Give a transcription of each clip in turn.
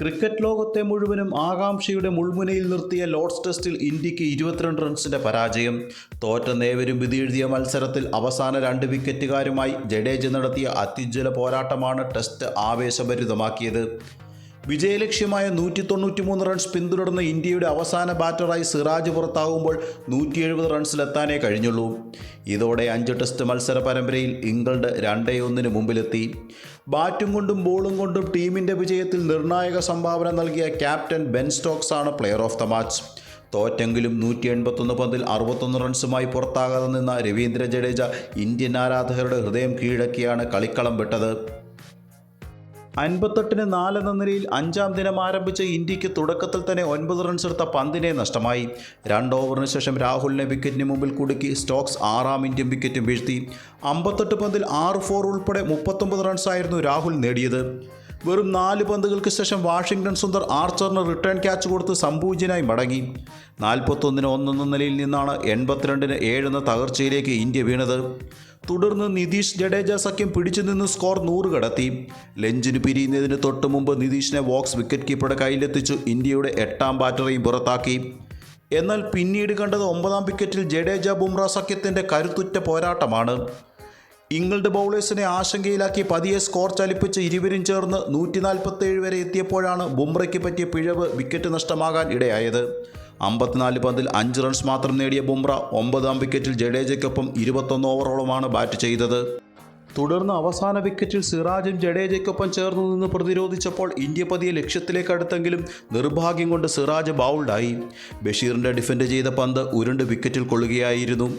Cricket ലോകത്തെ മുഴുവനും ആകാംക്ഷയുടെ മുൾമുനയിൽ നിർത്തിയ ലോർഡ്സ് ടെസ്റ്റിൽ ഇന്ത്യയ്ക്ക് ഇരുപത്തിരണ്ട് റൺസിന്റെ പരാജയം. തോറ്റ നേവരും വിധിയെഴുതിയ മത്സരത്തിൽ അവസാന രണ്ട് വിക്കറ്റുകാരുമായി ജഡേജ നടത്തിയ അത്യുജ്വല പോരാട്ടമാണ് ടെസ്റ്റ് ആവേശഭരിതമാക്കിയത്. വിജയലക്ഷ്യമായ നൂറ്റി തൊണ്ണൂറ്റിമൂന്ന് റൺസ് പിന്തുടർന്ന ഇന്ത്യയുടെ അവസാന ബാറ്ററായി സിറാജ് പുറത്താകുമ്പോൾ നൂറ്റി എഴുപത് റൺസിലെത്താനേ കഴിഞ്ഞുള്ളൂ. ഇതോടെ അഞ്ച് ടെസ്റ്റ് മത്സര പരമ്പരയിൽ ഇംഗ്ലണ്ട് രണ്ടേ ഒന്നിന് മുമ്പിലെത്തി. ബാറ്റും കൊണ്ടും ബോളും കൊണ്ടും ടീമിന്റെ വിജയത്തിൽ നിർണായക സംഭാവന നൽകിയ ക്യാപ്റ്റൻ ബെൻ സ്റ്റോക്സ് ആണ് പ്ലെയർ ഓഫ് ദ മാച്ച്. തോറ്റെങ്കിലും നൂറ്റി എൺപത്തൊന്ന് പന്തിൽ അറുപത്തൊന്ന് റൺസുമായി പുറത്താകാതെ നിന്ന രവീന്ദ്ര ജഡേജ ഇന്ത്യൻ ആരാധകരുടെ ഹൃദയം കീഴടക്കിയാണ് കളിക്കളം വിട്ടത്. അൻപത്തെട്ടിന് നാല് എന്ന നിലയിൽ അഞ്ചാം ദിനം ആരംഭിച്ച ഇന്ത്യയ്ക്ക് തുടക്കത്തിൽ തന്നെ ഒൻപത് റൺസ് എടുത്ത പന്തിനെ നഷ്ടമായി. രണ്ട് ഓവറിന് ശേഷം രാഹുലിനെ വിക്കറ്റിന് മുമ്പിൽ കുടുക്കി സ്റ്റോക്സ് ആറാം ഇന്ത്യൻ വിക്കറ്റും വീഴ്ത്തി. അമ്പത്തെട്ട് പന്തിൽ ആറ് ഫോർ ഉൾപ്പെടെ മുപ്പത്തൊമ്പത് റൺസായിരുന്നു രാഹുൽ നേടിയത്. വെറും നാല് പന്തുകൾക്ക് ശേഷം വാഷിംഗ്ടൺ സുന്ദർ ആർച്ചറിന് റിട്ടേൺ ക്യാച്ച് കൊടുത്ത് സംപൂജ്യനായി മടങ്ങി. നാൽപ്പത്തൊന്നിന് ഒന്നെന്ന നിലയിൽ നിന്നാണ് എൺപത്തിരണ്ടിന് ഏഴെന്ന തകർച്ചയിലേക്ക് ഇന്ത്യ വീണത്. തുടർന്ന് നിതീഷ് ജഡേജ സഖ്യം പിടിച്ചു നിന്ന് സ്കോർ നൂറ് കടത്തി. ലഞ്ചിന് പിരിയുന്നതിന് തൊട്ടു മുമ്പ് നിതീഷിനെ വോക്സ് വിക്കറ്റ് കീപ്പറുടെ കയ്യിലെത്തിച്ചു. ഇന്ത്യയുടെ എട്ടാം ബാറ്ററിയും പുറത്താക്കി. എന്നാൽ പിന്നീട് കണ്ടത് ഒമ്പതാം വിക്കറ്റിൽ ജഡേജ ബുംറ സഖ്യത്തിന്റെ കരുത്തുറ്റ പോരാട്ടമാണ്. ഇംഗ്ലണ്ട് ബൗളേഴ്സിനെ ആശങ്കയിലാക്കി പതിയെ സ്കോർ ചലിപ്പിച്ച് ഇരുവരും ചേർന്ന് നൂറ്റി നാൽപ്പത്തേഴ് വരെ എത്തിയപ്പോഴാണ് ബുംറയ്ക്ക് പറ്റിയ പിഴവ് വിക്കറ്റ് നഷ്ടമാകാൻ ഇടയായത്. അമ്പത്തിനാല് പന്തിൽ അഞ്ച് റൺസ് മാത്രം നേടിയ ബുംറ ഒമ്പതാം വിക്കറ്റിൽ ജഡേജയ്ക്കൊപ്പം ഇരുപത്തൊന്ന് ഓവറോളമാണ് ബാറ്റ് ചെയ്തത്. തുടർന്ന് അവസാന വിക്കറ്റിൽ സിറാജും ജഡേജയ്ക്കൊപ്പം ചേർന്ന് നിന്ന് പ്രതിരോധിച്ചപ്പോൾ ഇന്ത്യ പതിയെ ലക്ഷ്യത്തിലേക്ക് അടുത്തെങ്കിലും നിർഭാഗ്യം കൊണ്ട് സിറാജ് ബൗൾഡായി. ബഷീറിന്റെ ഡിഫൻഡ് ചെയ്ത പന്ത് ഉരുണ്ട് വിക്കറ്റിൽ കൊള്ളുകയായിരുന്നു.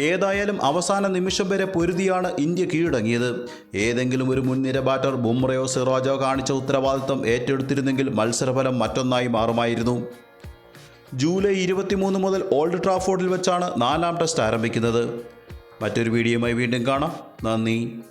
ഏതായാലും അവസാന നിമിഷം വരെ പൊരുതിയാണ് ഇന്ത്യ കീഴടങ്ങിയത്. ഏതെങ്കിലും ഒരു മുൻനിര ബാറ്റർ ബുംറയോ സിറാജോ കാണിച്ച ഉത്തരവാദിത്തം ഏറ്റെടുത്തിരുന്നെങ്കിൽ മത്സരഫലം മറ്റൊന്നായി മാറുമായിരുന്നു. ജൂലൈ ഇരുപത്തിമൂന്ന് മുതൽ ഓൾഡ് ട്രാഫോർഡിൽ വെച്ചാണ് നാലാം ടെസ്റ്റ് ആരംഭിക്കുന്നത്. മറ്റൊരു വീഡിയോയുമായി വീണ്ടും കാണാം. നന്ദി.